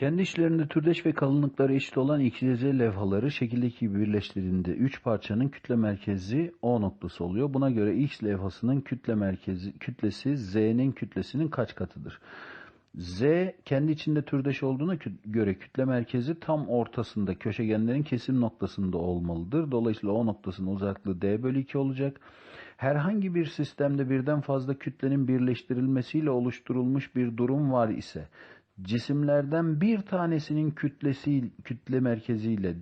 Kendi içlerinde türdeş ve kalınlıkları eşit olan XYZ levhaları şekildeki gibi birleştirildiğinde 3 parçanın kütle merkezi O noktası oluyor. Buna göre X levhasının kütle merkezi kütlesi Z'nin kütlesinin kaç katıdır? Z kendi içinde türdeş olduğuna göre kütle merkezi tam ortasında köşegenlerin kesim noktasında olmalıdır. Dolayısıyla O noktasının uzaklığı D bölü 2 olacak. Herhangi bir sistemde birden fazla kütlenin birleştirilmesiyle oluşturulmuş bir durum var ise cisimlerden bir tanesinin kütlesi kütle merkeziyle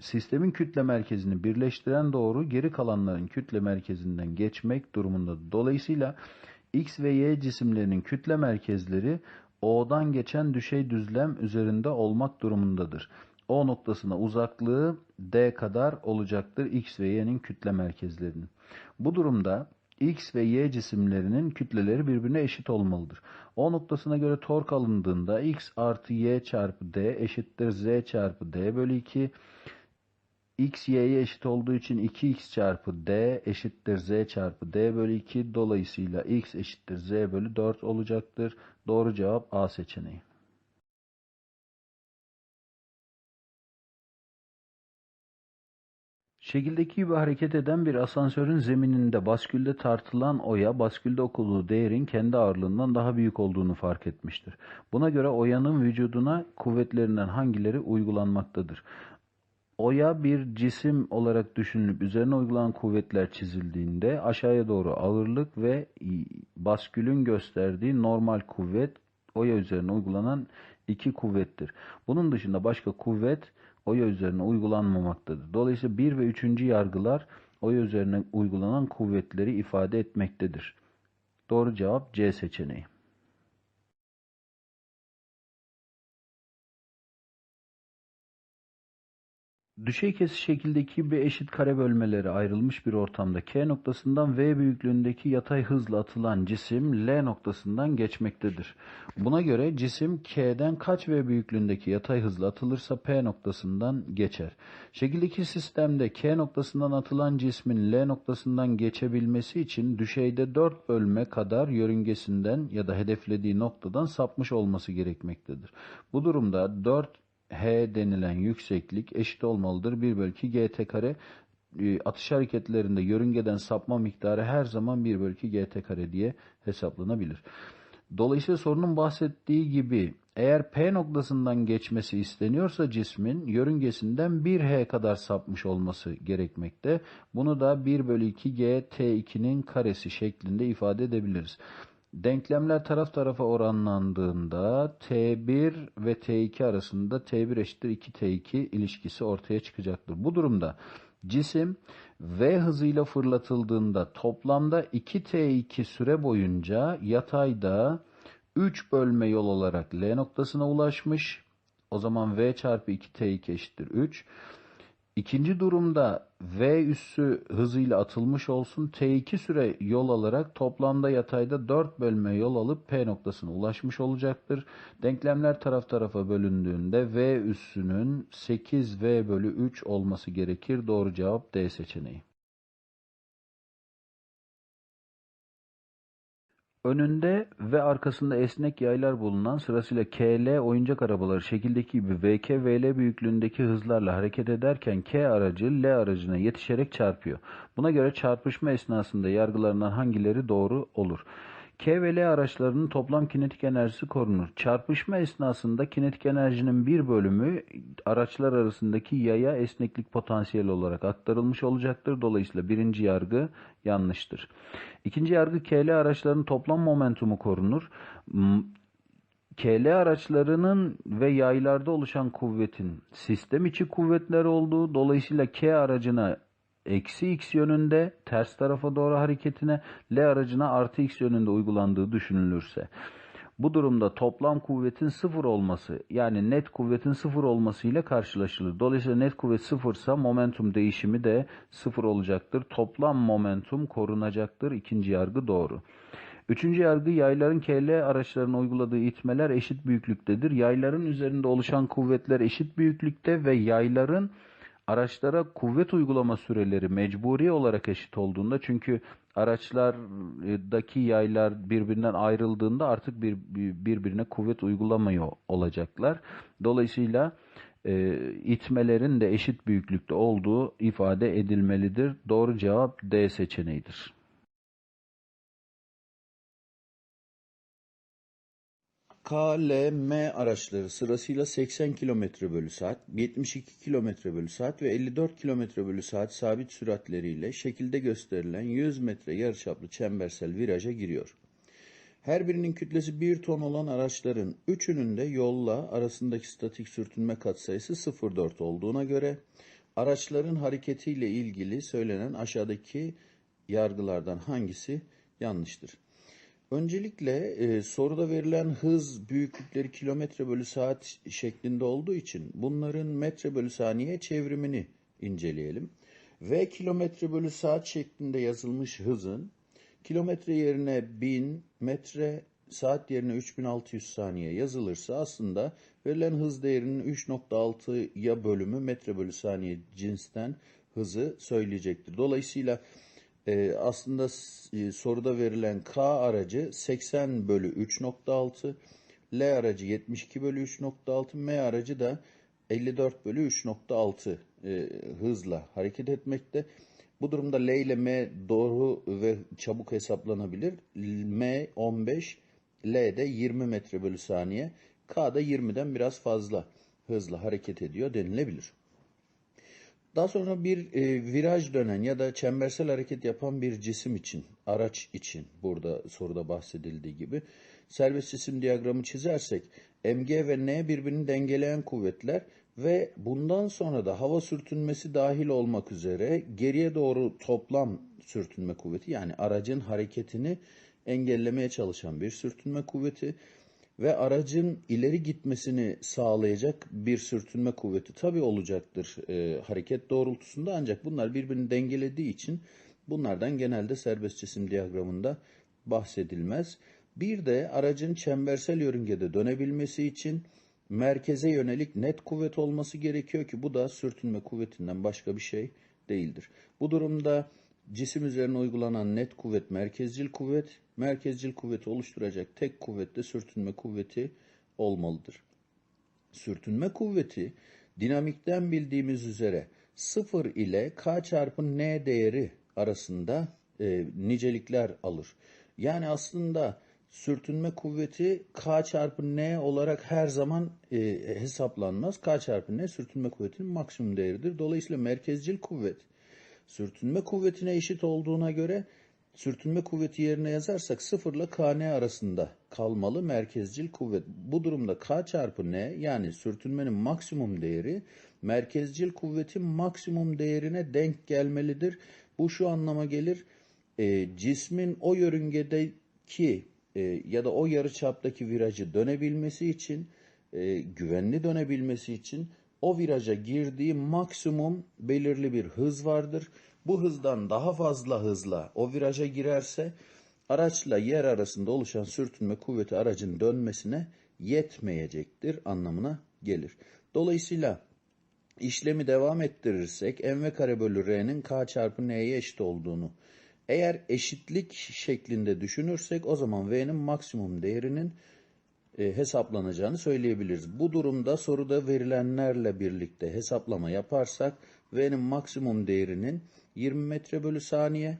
sistemin kütle merkezini birleştiren doğru geri kalanların kütle merkezinden geçmek durumunda. Dolayısıyla X ve Y cisimlerinin kütle merkezleri O'dan geçen düşey düzlem üzerinde olmak durumundadır. O noktasına uzaklığı D kadar olacaktır X ve Y'nin kütle merkezlerinin. Bu durumda X ve Y cisimlerinin kütleleri birbirine eşit olmalıdır. O noktasına göre tork alındığında X artı Y çarpı D eşittir Z çarpı D bölü 2. X Y'ye eşit olduğu için 2X çarpı D eşittir Z çarpı D bölü 2. Dolayısıyla X eşittir Z bölü 4 olacaktır. Doğru cevap A seçeneği. Şekildeki gibi hareket eden bir asansörün zemininde baskülde tartılan oya baskülde okuduğu değerin kendi ağırlığından daha büyük olduğunu fark etmiştir. Buna göre oyanın vücuduna kuvvetlerinden hangileri uygulanmaktadır? Oya bir cisim olarak düşünülüp üzerine uygulanan kuvvetler çizildiğinde aşağıya doğru ağırlık ve baskülün gösterdiği normal kuvvet oya üzerine uygulanan iki kuvvettir. Bunun dışında başka kuvvet oya üzerine uygulanmamaktadır. Dolayısıyla bir ve üçüncü yargılar oya üzerine uygulanan kuvvetleri ifade etmektedir. Doğru cevap C seçeneği. Düşey kesiş şekildeki bir eşit kare bölmelere ayrılmış bir ortamda K noktasından V büyüklüğündeki yatay hızla atılan cisim L noktasından geçmektedir. Buna göre cisim K'den kaç V büyüklüğündeki yatay hızla atılırsa P noktasından geçer. Şekildeki sistemde K noktasından atılan cismin L noktasından geçebilmesi için düşeyde 4 bölme kadar yörüngesinden ya da hedeflediği noktadan sapmış olması gerekmektedir. Bu durumda 4 H denilen yükseklik eşit olmalıdır. 1 bölü 2 gt kare e, atış hareketlerinde yörüngeden sapma miktarı her zaman 1 bölü 2 gt kare diye hesaplanabilir. Dolayısıyla sorunun bahsettiği gibi eğer P noktasından geçmesi isteniyorsa cismin yörüngesinden 1H kadar sapmış olması gerekmekte. Bunu da 1 bölü 2 G T2'nin karesi şeklinde ifade edebiliriz. Denklemler taraf tarafa oranlandığında T1 ve T2 arasında T1 eşittir 2T2 ilişkisi ortaya çıkacaktır. Bu durumda cisim V hızıyla fırlatıldığında toplamda 2T2 süre boyunca yatayda 3 bölme yol olarak L noktasına ulaşmış. O zaman V çarpı 2T2 eşittir 3. İkinci durumda V üssü hızıyla atılmış olsun. T2 süre yol alarak toplamda yatayda 4 bölme yol alıp P noktasına ulaşmış olacaktır. Denklemler taraf tarafa bölündüğünde V üssünün 8V bölü 3 olması gerekir. Doğru cevap D seçeneği. Önünde ve arkasında esnek yaylar bulunan sırasıyla KL oyuncak arabaları şekildeki gibi VK VL büyüklüğündeki hızlarla hareket ederken K aracı L aracına yetişerek çarpıyor. Buna göre çarpışma esnasında yargılarından hangileri doğru olur? K ve L araçlarının toplam kinetik enerjisi korunur. Çarpışma esnasında kinetik enerjinin bir bölümü araçlar arasındaki yaya esneklik potansiyeli olarak aktarılmış olacaktır. Dolayısıyla birinci yargı yanlıştır. İkinci yargı KL araçlarının toplam momentumu korunur. KL araçlarının ve yaylarda oluşan kuvvetin sistem içi kuvvetler olduğu dolayısıyla K aracına eksi x yönünde ters tarafa doğru hareketine L aracına artı x yönünde uygulandığı düşünülürse bu durumda toplam kuvvetin sıfır olması yani net kuvvetin sıfır olması ile karşılaşılır. Dolayısıyla net kuvvet sıfırsa momentum değişimi de sıfır olacaktır. Toplam momentum korunacaktır. İkinci yargı doğru. Üçüncü yargı yayların KL araçlarına uyguladığı itmeler eşit büyüklüktedir. Yayların üzerinde oluşan kuvvetler eşit büyüklükte ve yayların araçlara kuvvet uygulama süreleri mecburi olarak eşit olduğunda çünkü araçlardaki yaylar birbirinden ayrıldığında artık bir, bir- birbirine kuvvet uygulamıyor olacaklar. Dolayısıyla e, itmelerin de eşit büyüklükte olduğu ifade edilmelidir. Doğru cevap D seçeneğidir. K, L, M araçları sırasıyla 80 km bölü saat, 72 km bölü saat ve 54 km bölü saat sabit süratleriyle şekilde gösterilen 100 metre yarıçaplı çembersel viraja giriyor. Her birinin kütlesi 1 ton olan araçların üçünün de yolla arasındaki statik sürtünme katsayısı 0,4 olduğuna göre araçların hareketiyle ilgili söylenen aşağıdaki yargılardan hangisi yanlıştır? Öncelikle e, soruda verilen hız büyüklükleri kilometre bölü saat şeklinde olduğu için bunların metre bölü saniye çevrimini inceleyelim. V kilometre bölü saat şeklinde yazılmış hızın kilometre yerine 1000 metre saat yerine 3600 saniye yazılırsa aslında verilen hız değerinin 3.6'ya bölümü metre bölü saniye cinsten hızı söyleyecektir. Dolayısıyla e, aslında e, soruda verilen K aracı 80 bölü 3.6, L aracı 72 bölü 3.6, M aracı da 54 bölü 3.6 e, hızla hareket etmekte. Bu durumda L ile M doğru ve çabuk hesaplanabilir. M 15, L de 20 metre bölü saniye, K da 20'den biraz fazla hızla hareket ediyor denilebilir. Daha sonra bir e, viraj dönen ya da çembersel hareket yapan bir cisim için, araç için burada soruda bahsedildiği gibi serbest cisim diyagramı çizersek mg ve n birbirini dengeleyen kuvvetler ve bundan sonra da hava sürtünmesi dahil olmak üzere geriye doğru toplam sürtünme kuvveti yani aracın hareketini engellemeye çalışan bir sürtünme kuvveti ve aracın ileri gitmesini sağlayacak bir sürtünme kuvveti tabii olacaktır e, hareket doğrultusunda ancak bunlar birbirini dengelediği için bunlardan genelde serbest cisim diyagramında bahsedilmez. Bir de aracın çembersel yörüngede dönebilmesi için merkeze yönelik net kuvvet olması gerekiyor ki bu da sürtünme kuvvetinden başka bir şey değildir. Bu durumda cisim üzerine uygulanan net kuvvet merkezcil kuvvet, merkezcil kuvveti oluşturacak tek kuvvet de sürtünme kuvveti olmalıdır. Sürtünme kuvveti dinamikten bildiğimiz üzere 0 ile k çarpı n değeri arasında e, nicelikler alır. Yani aslında sürtünme kuvveti k çarpı n olarak her zaman e, hesaplanmaz. k çarpı n sürtünme kuvvetinin maksimum değeridir. Dolayısıyla merkezcil kuvvet sürtünme kuvvetine eşit olduğuna göre sürtünme kuvveti yerine yazarsak 0 ile kn arasında kalmalı merkezcil kuvvet. Bu durumda k çarpı n yani sürtünmenin maksimum değeri merkezcil kuvvetin maksimum değerine denk gelmelidir. Bu şu anlama gelir. e, cismin o yörüngedeki e, ya da o yarıçaptaki virajı dönebilmesi için e, güvenli dönebilmesi için o viraja girdiği maksimum belirli bir hız vardır. Bu hızdan daha fazla hızla o viraja girerse araçla yer arasında oluşan sürtünme kuvveti aracın dönmesine yetmeyecektir anlamına gelir. Dolayısıyla işlemi devam ettirirsek mv kare bölü r'nin k çarpı n'ye eşit olduğunu eğer eşitlik şeklinde düşünürsek o zaman v'nin maksimum değerinin e, hesaplanacağını söyleyebiliriz. Bu durumda soruda verilenlerle birlikte hesaplama yaparsak V'nin maksimum değerinin 20 metre bölü saniye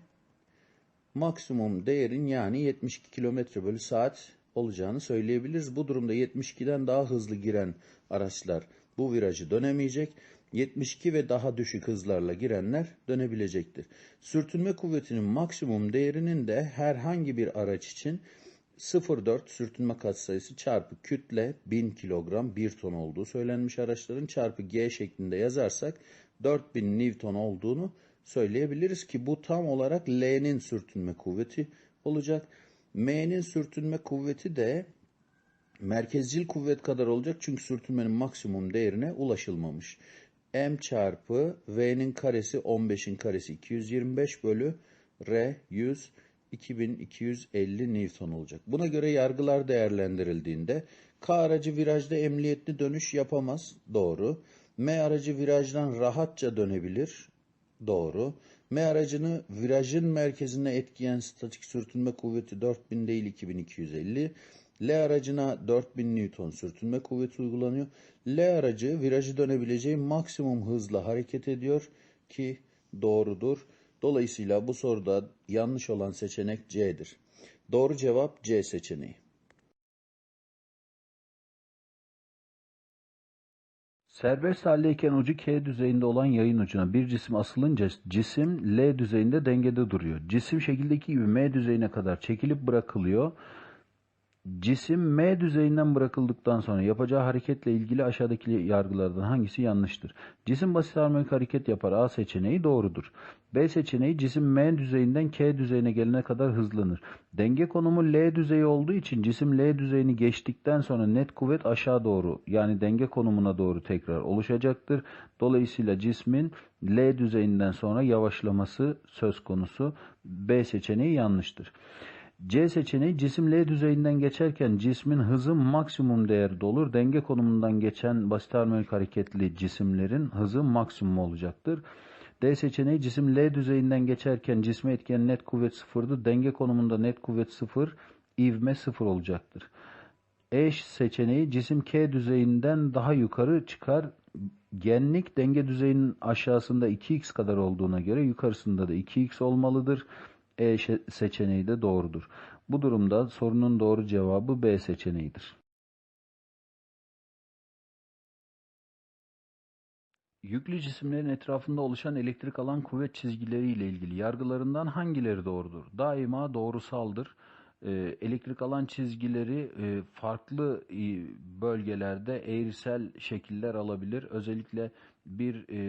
maksimum değerin yani 72 kilometre bölü saat olacağını söyleyebiliriz. Bu durumda 72'den daha hızlı giren araçlar bu virajı dönemeyecek. 72 ve daha düşük hızlarla girenler dönebilecektir. Sürtünme kuvvetinin maksimum değerinin de herhangi bir araç için 0,4 sürtünme katsayısı çarpı kütle 1000 kilogram 1 ton olduğu söylenmiş araçların çarpı G şeklinde yazarsak 4000 Newton olduğunu söyleyebiliriz ki bu tam olarak L'nin sürtünme kuvveti olacak. M'nin sürtünme kuvveti de merkezcil kuvvet kadar olacak çünkü sürtünmenin maksimum değerine ulaşılmamış. M çarpı V'nin karesi 15'in karesi 225 bölü R 100 2250 Newton olacak. Buna göre yargılar değerlendirildiğinde K aracı virajda emniyetli dönüş yapamaz. Doğru. M aracı virajdan rahatça dönebilir. Doğru. M aracını virajın merkezine etkileyen statik sürtünme kuvveti 4000 değil 2250. L aracına 4000 Newton sürtünme kuvveti uygulanıyor. L aracı virajı dönebileceği maksimum hızla hareket ediyor ki doğrudur. Dolayısıyla bu soruda yanlış olan seçenek C'dir. Doğru cevap C seçeneği. Serbest haldeyken ucu K düzeyinde olan yayın ucuna bir cisim asılınca cisim L düzeyinde dengede duruyor. Cisim şekildeki gibi M düzeyine kadar çekilip bırakılıyor. Cisim M düzeyinden bırakıldıktan sonra yapacağı hareketle ilgili aşağıdaki yargılardan hangisi yanlıştır? Cisim basit harmonik hareket yapar. A seçeneği doğrudur. B seçeneği cisim M düzeyinden K düzeyine gelene kadar hızlanır. Denge konumu L düzeyi olduğu için cisim L düzeyini geçtikten sonra net kuvvet aşağı doğru yani denge konumuna doğru tekrar oluşacaktır. Dolayısıyla cismin L düzeyinden sonra yavaşlaması söz konusu. B seçeneği yanlıştır. C seçeneği cisim L düzeyinden geçerken cismin hızı maksimum değerde olur. Denge konumundan geçen basit harmonik hareketli cisimlerin hızı maksimum olacaktır. D seçeneği cisim L düzeyinden geçerken cisme etkileyen net kuvvet sıfırdı. Denge konumunda net kuvvet sıfır, ivme sıfır olacaktır. E seçeneği cisim K düzeyinden daha yukarı çıkar. Genlik denge düzeyinin aşağısında 2x kadar olduğuna göre yukarısında da 2x olmalıdır. E seçeneği de doğrudur. Bu durumda sorunun doğru cevabı B seçeneğidir. Yüklü cisimlerin etrafında oluşan elektrik alan kuvvet çizgileri ile ilgili yargılarından hangileri doğrudur? Daima doğrusaldır. Ee, elektrik alan çizgileri e, farklı e, bölgelerde eğrisel şekiller alabilir. Özellikle bir e,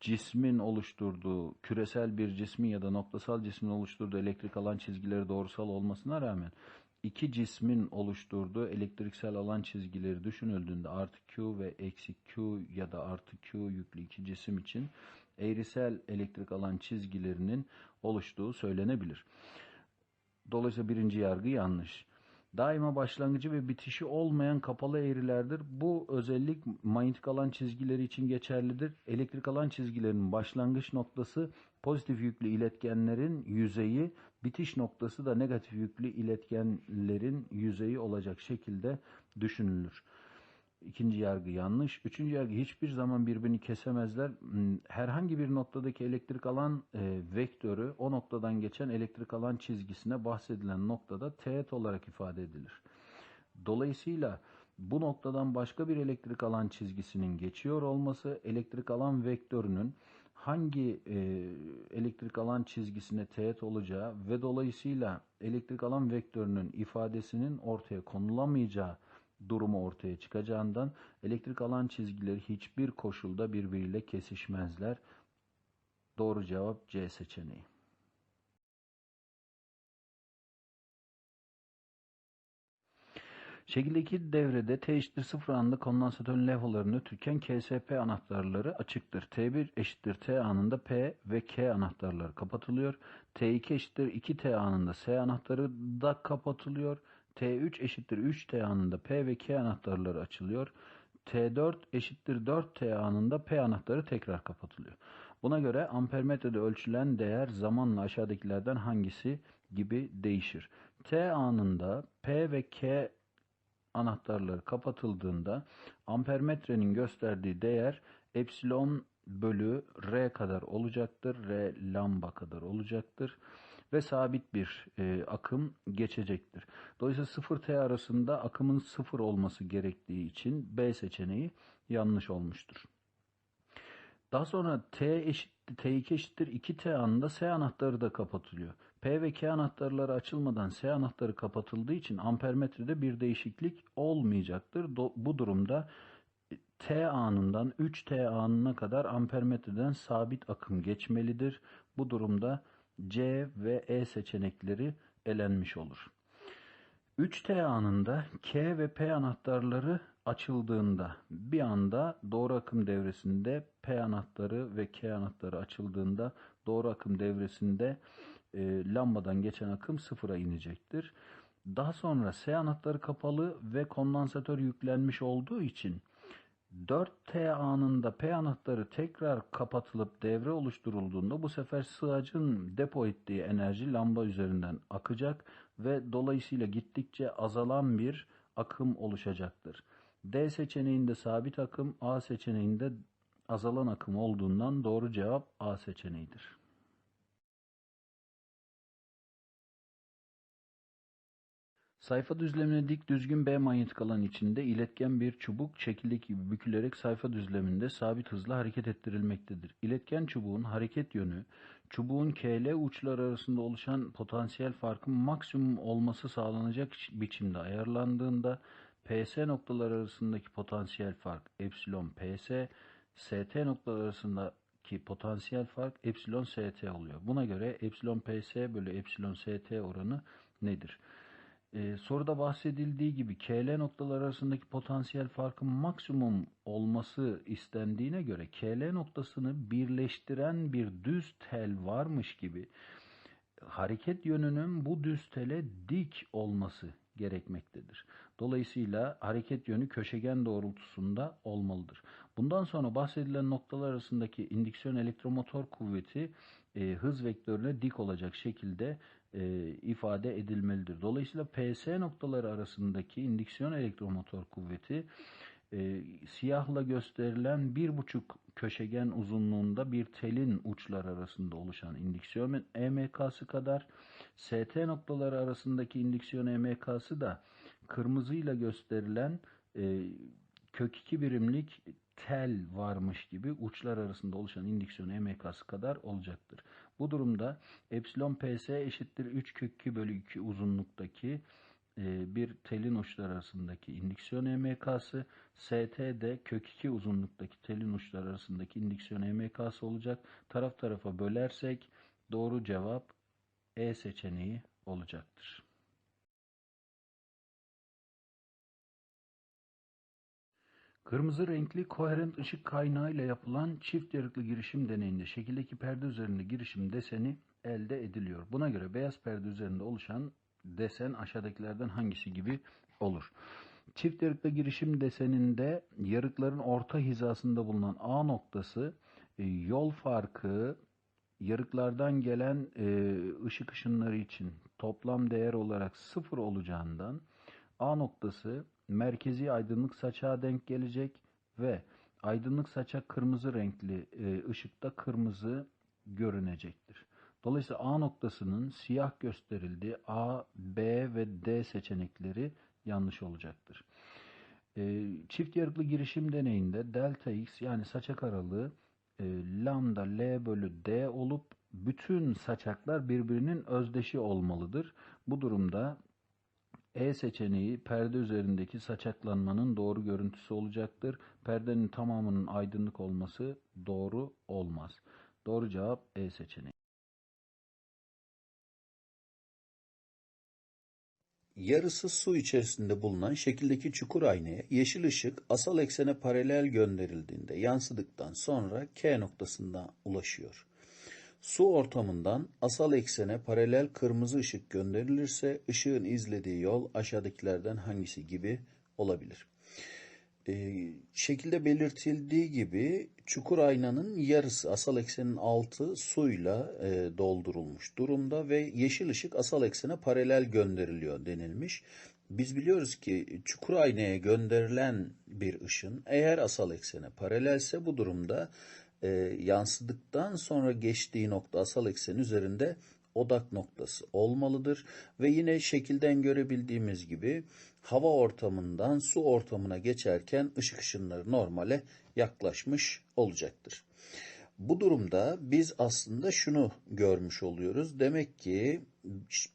cismin oluşturduğu, küresel bir cismin ya da noktasal cismin oluşturduğu elektrik alan çizgileri doğrusal olmasına rağmen iki cismin oluşturduğu elektriksel alan çizgileri düşünüldüğünde artı Q ve eksi Q ya da artı Q yüklü iki cisim için eğrisel elektrik alan çizgilerinin oluştuğu söylenebilir. Dolayısıyla birinci yargı yanlış. Daima başlangıcı ve bitişi olmayan kapalı eğrilerdir. Bu özellik manyetik alan çizgileri için geçerlidir. Elektrik alan çizgilerinin başlangıç noktası pozitif yüklü iletkenlerin yüzeyi, bitiş noktası da negatif yüklü iletkenlerin yüzeyi olacak şekilde düşünülür. İkinci yargı yanlış. Üçüncü yargı hiçbir zaman birbirini kesemezler. Hmm, herhangi bir noktadaki elektrik alan e, vektörü o noktadan geçen elektrik alan çizgisine bahsedilen noktada teğet olarak ifade edilir. Dolayısıyla bu noktadan başka bir elektrik alan çizgisinin geçiyor olması elektrik alan vektörünün hangi e, elektrik alan çizgisine teğet olacağı ve dolayısıyla elektrik alan vektörünün ifadesinin ortaya konulamayacağı durumu ortaya çıkacağından elektrik alan çizgileri hiçbir koşulda birbiriyle kesişmezler. Doğru cevap C seçeneği. Şekildeki devrede T eşittir 0 anında kondansatörün levhalarını ötürken KSP anahtarları açıktır. T1 eşittir T anında P ve K anahtarları kapatılıyor. T2 eşittir 2T anında S anahtarı da kapatılıyor. T3 eşittir 3T anında P ve K anahtarları açılıyor. T4 eşittir 4T anında P anahtarı tekrar kapatılıyor. Buna göre ampermetrede ölçülen değer zamanla aşağıdakilerden hangisi gibi değişir. T anında P ve K anahtarları kapatıldığında ampermetrenin gösterdiği değer epsilon bölü R kadar olacaktır. R lamba kadar olacaktır ve sabit bir e, akım geçecektir. Dolayısıyla 0T arasında akımın 0 olması gerektiği için B seçeneği yanlış olmuştur. Daha sonra T eşittir, T2 eşittir 2T anında S anahtarı da kapatılıyor. P ve K anahtarları açılmadan S anahtarı kapatıldığı için ampermetrede bir değişiklik olmayacaktır. Do, bu durumda T anından 3T anına kadar ampermetreden sabit akım geçmelidir. Bu durumda C ve E seçenekleri elenmiş olur. 3T anında K ve P anahtarları açıldığında bir anda doğru akım devresinde P anahtarı ve K anahtarı açıldığında doğru akım devresinde e, lambadan geçen akım sıfıra inecektir. Daha sonra S anahtarı kapalı ve kondansatör yüklenmiş olduğu için 4T anında P anahtarı tekrar kapatılıp devre oluşturulduğunda bu sefer sığacın depo ettiği enerji lamba üzerinden akacak ve dolayısıyla gittikçe azalan bir akım oluşacaktır. D seçeneğinde sabit akım, A seçeneğinde azalan akım olduğundan doğru cevap A seçeneğidir. Sayfa düzlemine dik düzgün B manyetik alan içinde iletken bir çubuk şekildeki gibi bükülerek sayfa düzleminde sabit hızla hareket ettirilmektedir. İletken çubuğun hareket yönü, çubuğun KL uçları arasında oluşan potansiyel farkın maksimum olması sağlanacak biçimde ayarlandığında PS noktalar arasındaki potansiyel fark epsilon PS, ST noktalar arasındaki potansiyel fark epsilon ST oluyor. Buna göre epsilon PS bölü epsilon ST oranı nedir? Ee, soruda bahsedildiği gibi KL noktalar arasındaki potansiyel farkın maksimum olması istendiğine göre KL noktasını birleştiren bir düz tel varmış gibi hareket yönünün bu düz tele dik olması gerekmektedir. Dolayısıyla hareket yönü köşegen doğrultusunda olmalıdır. Bundan sonra bahsedilen noktalar arasındaki indüksiyon elektromotor kuvveti e, hız vektörüne dik olacak şekilde e, ifade edilmelidir. Dolayısıyla PS noktaları arasındaki indüksiyon elektromotor kuvveti e, siyahla gösterilen bir buçuk köşegen uzunluğunda bir telin uçlar arasında oluşan indüksiyon EMK'sı kadar ST noktaları arasındaki indüksiyon EMK'sı da kırmızıyla gösterilen e, kök 2 birimlik tel varmış gibi uçlar arasında oluşan indüksiyon EMK'sı kadar olacaktır. Bu durumda epsilon ps eşittir 3 kök 2 bölü 2 uzunluktaki e, bir telin uçlar arasındaki indüksiyon EMK'sı ST de kök 2 uzunluktaki telin uçlar arasındaki indüksiyon EMK'sı olacak. Taraf tarafa bölersek doğru cevap E seçeneği olacaktır. Kırmızı renkli koherent ışık kaynağı ile yapılan çift yarıklı girişim deneyinde şekildeki perde üzerinde girişim deseni elde ediliyor. Buna göre beyaz perde üzerinde oluşan desen aşağıdakilerden hangisi gibi olur? Çift yarıklı girişim deseninde yarıkların orta hizasında bulunan A noktası e, yol farkı yarıklardan gelen e, ışık ışınları için toplam değer olarak sıfır olacağından A noktası merkezi aydınlık saçağa denk gelecek ve aydınlık saçak kırmızı renkli e, ışıkta kırmızı görünecektir. Dolayısıyla A noktasının siyah gösterildiği A, B ve D seçenekleri yanlış olacaktır. E, çift yarıklı girişim deneyinde delta x yani saçak aralığı e, lambda L bölü D olup bütün saçaklar birbirinin özdeşi olmalıdır. Bu durumda e seçeneği perde üzerindeki saçaklanmanın doğru görüntüsü olacaktır. Perdenin tamamının aydınlık olması doğru olmaz. Doğru cevap E seçeneği. Yarısı su içerisinde bulunan şekildeki çukur aynaya yeşil ışık asal eksene paralel gönderildiğinde yansıdıktan sonra K noktasına ulaşıyor. Su ortamından asal eksene paralel kırmızı ışık gönderilirse ışığın izlediği yol aşağıdakilerden hangisi gibi olabilir? Ee, şekilde belirtildiği gibi çukur aynanın yarısı asal eksenin altı suyla e, doldurulmuş durumda ve yeşil ışık asal eksene paralel gönderiliyor denilmiş. Biz biliyoruz ki çukur aynaya gönderilen bir ışın eğer asal eksene paralelse bu durumda e, yansıdıktan sonra geçtiği nokta asal eksen üzerinde odak noktası olmalıdır. Ve yine şekilden görebildiğimiz gibi hava ortamından su ortamına geçerken ışık ışınları normale yaklaşmış olacaktır. Bu durumda biz aslında şunu görmüş oluyoruz. Demek ki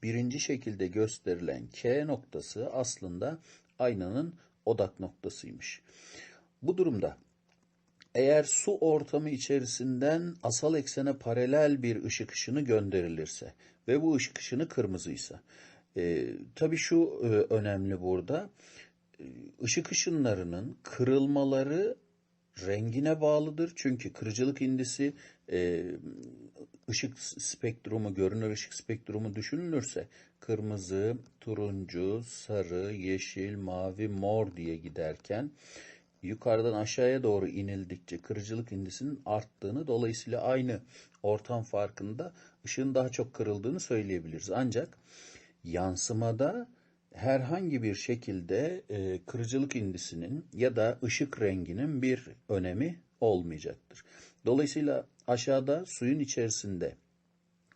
birinci şekilde gösterilen K noktası aslında aynanın odak noktasıymış. Bu durumda eğer su ortamı içerisinden asal eksene paralel bir ışık ışını gönderilirse ve bu ışık ışını kırmızıysa. E, tabii şu e, önemli burada. E, ışık ışınlarının kırılmaları rengine bağlıdır. Çünkü kırıcılık indisi e, ışık spektrumu, görünür ışık spektrumu düşünülürse kırmızı, turuncu, sarı, yeşil, mavi, mor diye giderken yukarıdan aşağıya doğru inildikçe kırıcılık indisinin arttığını dolayısıyla aynı ortam farkında ışığın daha çok kırıldığını söyleyebiliriz. Ancak yansımada herhangi bir şekilde e, kırıcılık indisinin ya da ışık renginin bir önemi olmayacaktır. Dolayısıyla aşağıda suyun içerisinde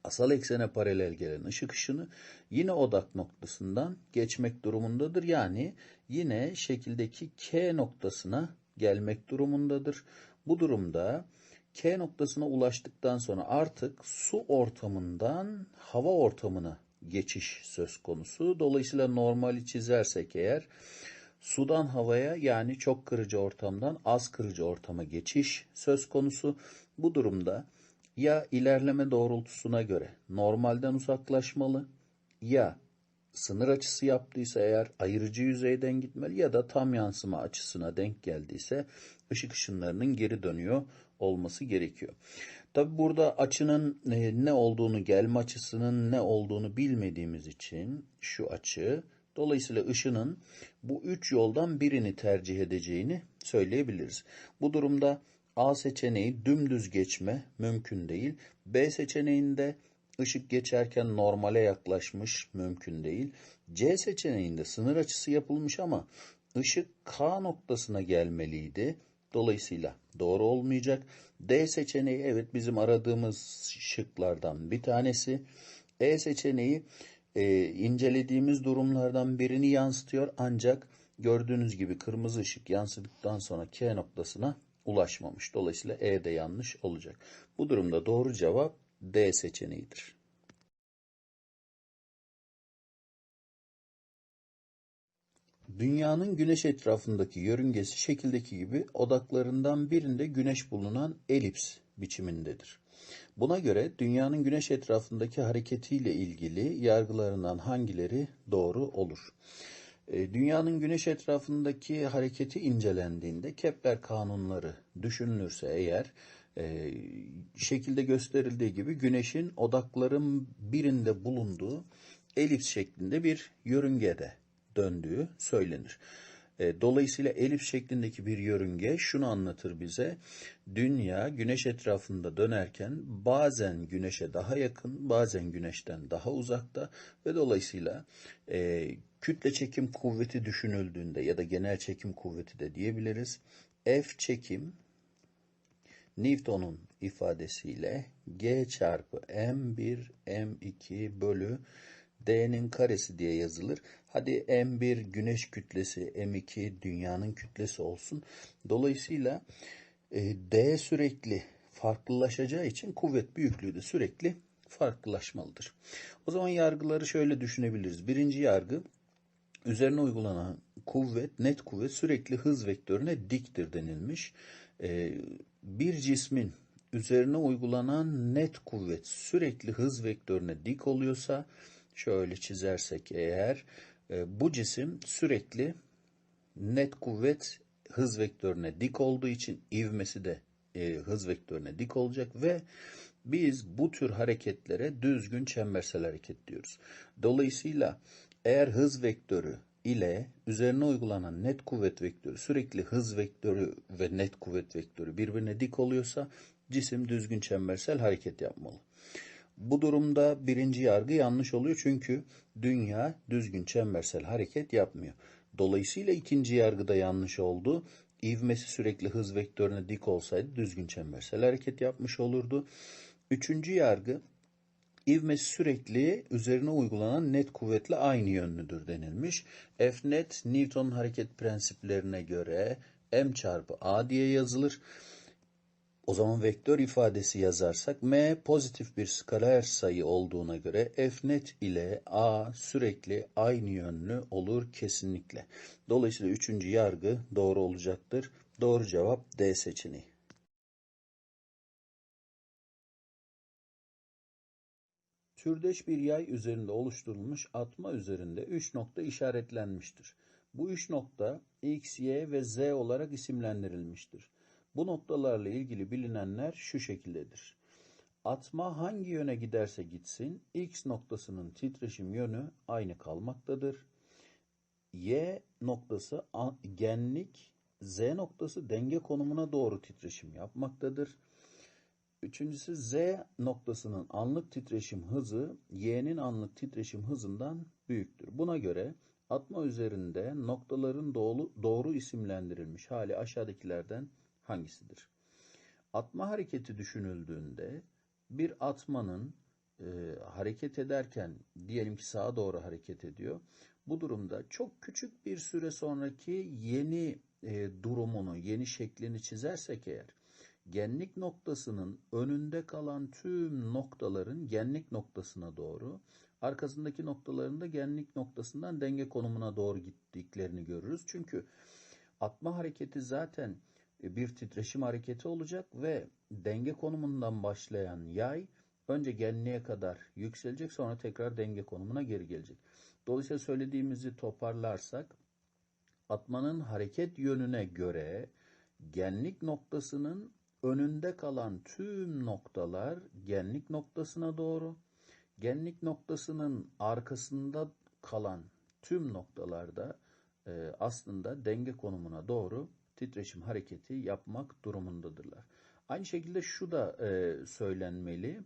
asal eksene paralel gelen ışık ışını yine odak noktasından geçmek durumundadır. Yani yine şekildeki K noktasına gelmek durumundadır. Bu durumda K noktasına ulaştıktan sonra artık su ortamından hava ortamına geçiş söz konusu. Dolayısıyla normali çizersek eğer sudan havaya yani çok kırıcı ortamdan az kırıcı ortama geçiş söz konusu. Bu durumda ya ilerleme doğrultusuna göre normalden uzaklaşmalı ya sınır açısı yaptıysa eğer ayırıcı yüzeyden gitmeli ya da tam yansıma açısına denk geldiyse ışık ışınlarının geri dönüyor olması gerekiyor. Tabi burada açının e, ne olduğunu, gelme açısının ne olduğunu bilmediğimiz için şu açı, dolayısıyla ışının bu üç yoldan birini tercih edeceğini söyleyebiliriz. Bu durumda A seçeneği dümdüz geçme mümkün değil. B seçeneğinde ışık geçerken normale yaklaşmış mümkün değil. C seçeneğinde sınır açısı yapılmış ama ışık K noktasına gelmeliydi. Dolayısıyla doğru olmayacak. D seçeneği evet bizim aradığımız şıklardan bir tanesi. E seçeneği e, incelediğimiz durumlardan birini yansıtıyor ancak gördüğünüz gibi kırmızı ışık yansıdıktan sonra K noktasına ulaşmamış. Dolayısıyla E de yanlış olacak. Bu durumda doğru cevap D seçeneğidir. Dünyanın güneş etrafındaki yörüngesi şekildeki gibi odaklarından birinde güneş bulunan elips biçimindedir. Buna göre dünyanın güneş etrafındaki hareketiyle ilgili yargılarından hangileri doğru olur? E, Dünyanın güneş etrafındaki hareketi incelendiğinde Kepler kanunları düşünülürse eğer e, şekilde gösterildiği gibi güneşin odakların birinde bulunduğu elips şeklinde bir yörüngede döndüğü söylenir. E, Dolayısıyla elips şeklindeki bir yörünge şunu anlatır bize. Dünya güneş etrafında dönerken bazen güneşe daha yakın, bazen güneşten daha uzakta ve dolayısıyla e, kütle çekim kuvveti düşünüldüğünde ya da genel çekim kuvveti de diyebiliriz. F çekim Newton'un ifadesiyle G çarpı M1 M2 bölü D'nin karesi diye yazılır. Hadi M1 güneş kütlesi, M2 dünyanın kütlesi olsun. Dolayısıyla e, D sürekli farklılaşacağı için kuvvet büyüklüğü de sürekli farklılaşmalıdır. O zaman yargıları şöyle düşünebiliriz. Birinci yargı üzerine uygulanan kuvvet, net kuvvet sürekli hız vektörüne diktir denilmiş. E, bir cismin üzerine uygulanan net kuvvet sürekli hız vektörüne dik oluyorsa şöyle çizersek eğer e, bu cisim sürekli net kuvvet hız vektörüne dik olduğu için ivmesi de e, hız vektörüne dik olacak ve biz bu tür hareketlere düzgün çembersel hareket diyoruz. Dolayısıyla eğer hız vektörü ile üzerine uygulanan net kuvvet vektörü sürekli hız vektörü ve net kuvvet vektörü birbirine dik oluyorsa cisim düzgün çembersel hareket yapmalı. Bu durumda birinci yargı yanlış oluyor çünkü dünya düzgün çembersel hareket yapmıyor. Dolayısıyla ikinci yargı da yanlış oldu. İvmesi sürekli hız vektörüne dik olsaydı düzgün çembersel hareket yapmış olurdu. Üçüncü yargı ivmesi sürekli üzerine uygulanan net kuvvetle aynı yönlüdür denilmiş. F net Newton'un hareket prensiplerine göre m çarpı a diye yazılır. O zaman vektör ifadesi yazarsak m pozitif bir skaler sayı olduğuna göre f net ile a sürekli aynı yönlü olur kesinlikle. Dolayısıyla üçüncü yargı doğru olacaktır. Doğru cevap D seçeneği. Türdeş bir yay üzerinde oluşturulmuş atma üzerinde 3 nokta işaretlenmiştir. Bu 3 nokta X, Y ve Z olarak isimlendirilmiştir. Bu noktalarla ilgili bilinenler şu şekildedir. Atma hangi yöne giderse gitsin X noktasının titreşim yönü aynı kalmaktadır. Y noktası genlik Z noktası denge konumuna doğru titreşim yapmaktadır. Üçüncüsü Z noktasının anlık titreşim hızı Y'nin anlık titreşim hızından büyüktür. Buna göre atma üzerinde noktaların doğru, doğru isimlendirilmiş hali aşağıdakilerden hangisidir? Atma hareketi düşünüldüğünde bir atmanın e, hareket ederken diyelim ki sağa doğru hareket ediyor. Bu durumda çok küçük bir süre sonraki yeni e, durumunu, yeni şeklini çizersek eğer genlik noktasının önünde kalan tüm noktaların genlik noktasına doğru, arkasındaki noktaların da genlik noktasından denge konumuna doğru gittiklerini görürüz. Çünkü atma hareketi zaten bir titreşim hareketi olacak ve denge konumundan başlayan yay önce genliğe kadar yükselecek sonra tekrar denge konumuna geri gelecek. Dolayısıyla söylediğimizi toparlarsak atmanın hareket yönüne göre genlik noktasının önünde kalan tüm noktalar genlik noktasına doğru, genlik noktasının arkasında kalan tüm noktalarda e, aslında denge konumuna doğru titreşim hareketi yapmak durumundadırlar. Aynı şekilde şu da e, söylenmeli.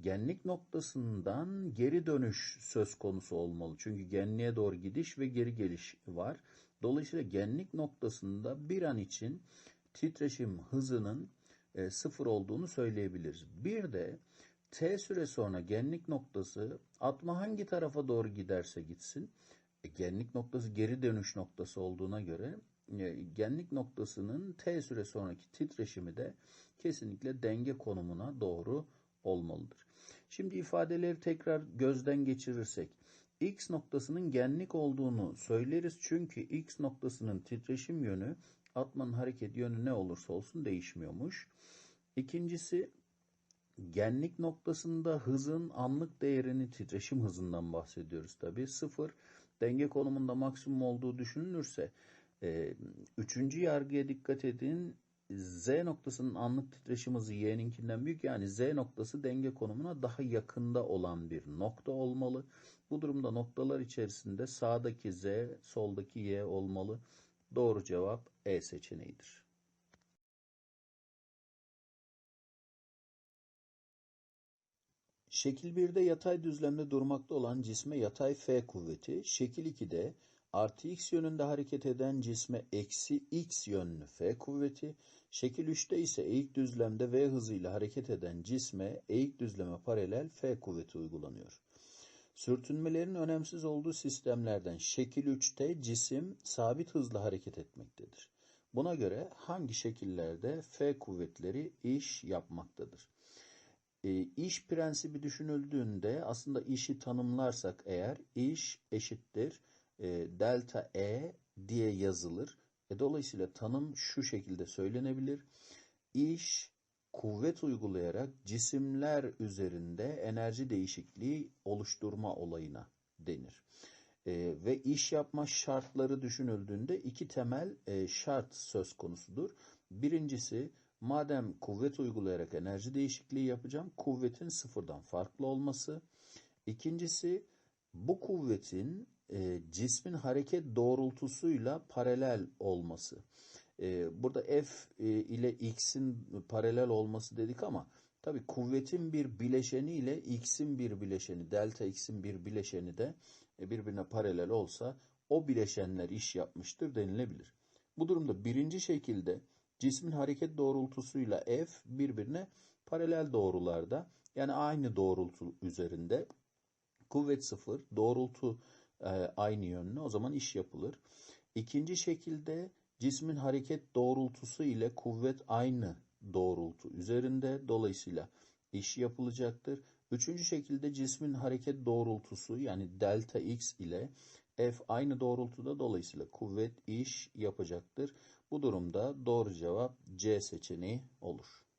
Genlik noktasından geri dönüş söz konusu olmalı. Çünkü genliğe doğru gidiş ve geri geliş var. Dolayısıyla genlik noktasında bir an için titreşim hızının e, sıfır olduğunu söyleyebiliriz. Bir de t süre sonra genlik noktası atma hangi tarafa doğru giderse gitsin e, genlik noktası geri dönüş noktası olduğuna göre genlik noktasının t süre sonraki titreşimi de kesinlikle denge konumuna doğru olmalıdır. Şimdi ifadeleri tekrar gözden geçirirsek x noktasının genlik olduğunu söyleriz çünkü x noktasının titreşim yönü atmanın hareket yönü ne olursa olsun değişmiyormuş. İkincisi genlik noktasında hızın anlık değerini titreşim hızından bahsediyoruz tabi. Sıfır denge konumunda maksimum olduğu düşünülürse e, üçüncü yargıya dikkat edin. Z noktasının anlık titreşim hızı Y'ninkinden büyük. Yani Z noktası denge konumuna daha yakında olan bir nokta olmalı. Bu durumda noktalar içerisinde sağdaki Z, soldaki Y olmalı. Doğru cevap E seçeneğidir. Şekil 1'de yatay düzlemde durmakta olan cisme yatay F kuvveti, şekil 2'de artı x yönünde hareket eden cisme eksi x yönlü F kuvveti, şekil 3'te ise eğik düzlemde V hızıyla hareket eden cisme eğik düzleme paralel F kuvveti uygulanıyor. Sürtünmelerin önemsiz olduğu sistemlerden şekil 3'te cisim sabit hızla hareket etmektedir. Buna göre hangi şekillerde F kuvvetleri iş yapmaktadır? E, iş prensibi düşünüldüğünde aslında işi tanımlarsak eğer iş eşittir e, delta E diye yazılır. E, dolayısıyla tanım şu şekilde söylenebilir. İş kuvvet uygulayarak cisimler üzerinde enerji değişikliği oluşturma olayına denir. E, ve iş yapma şartları düşünüldüğünde iki temel e, şart söz konusudur. Birincisi madem kuvvet uygulayarak enerji değişikliği yapacağım kuvvetin sıfırdan farklı olması. İkincisi bu kuvvetin e, cismin hareket doğrultusuyla paralel olması. E, burada F e, ile X'in paralel olması dedik ama tabi kuvvetin bir bileşeni ile X'in bir bileşeni, delta X'in bir bileşeni de e, birbirine paralel olsa o bileşenler iş yapmıştır denilebilir. Bu durumda birinci şekilde cismin hareket doğrultusuyla F birbirine paralel doğrularda yani aynı doğrultu üzerinde kuvvet sıfır, doğrultu aynı yönlü o zaman iş yapılır. İkinci şekilde cismin hareket doğrultusu ile kuvvet aynı doğrultu üzerinde dolayısıyla iş yapılacaktır. Üçüncü şekilde cismin hareket doğrultusu yani delta x ile F aynı doğrultuda dolayısıyla kuvvet iş yapacaktır. Bu durumda doğru cevap C seçeneği olur.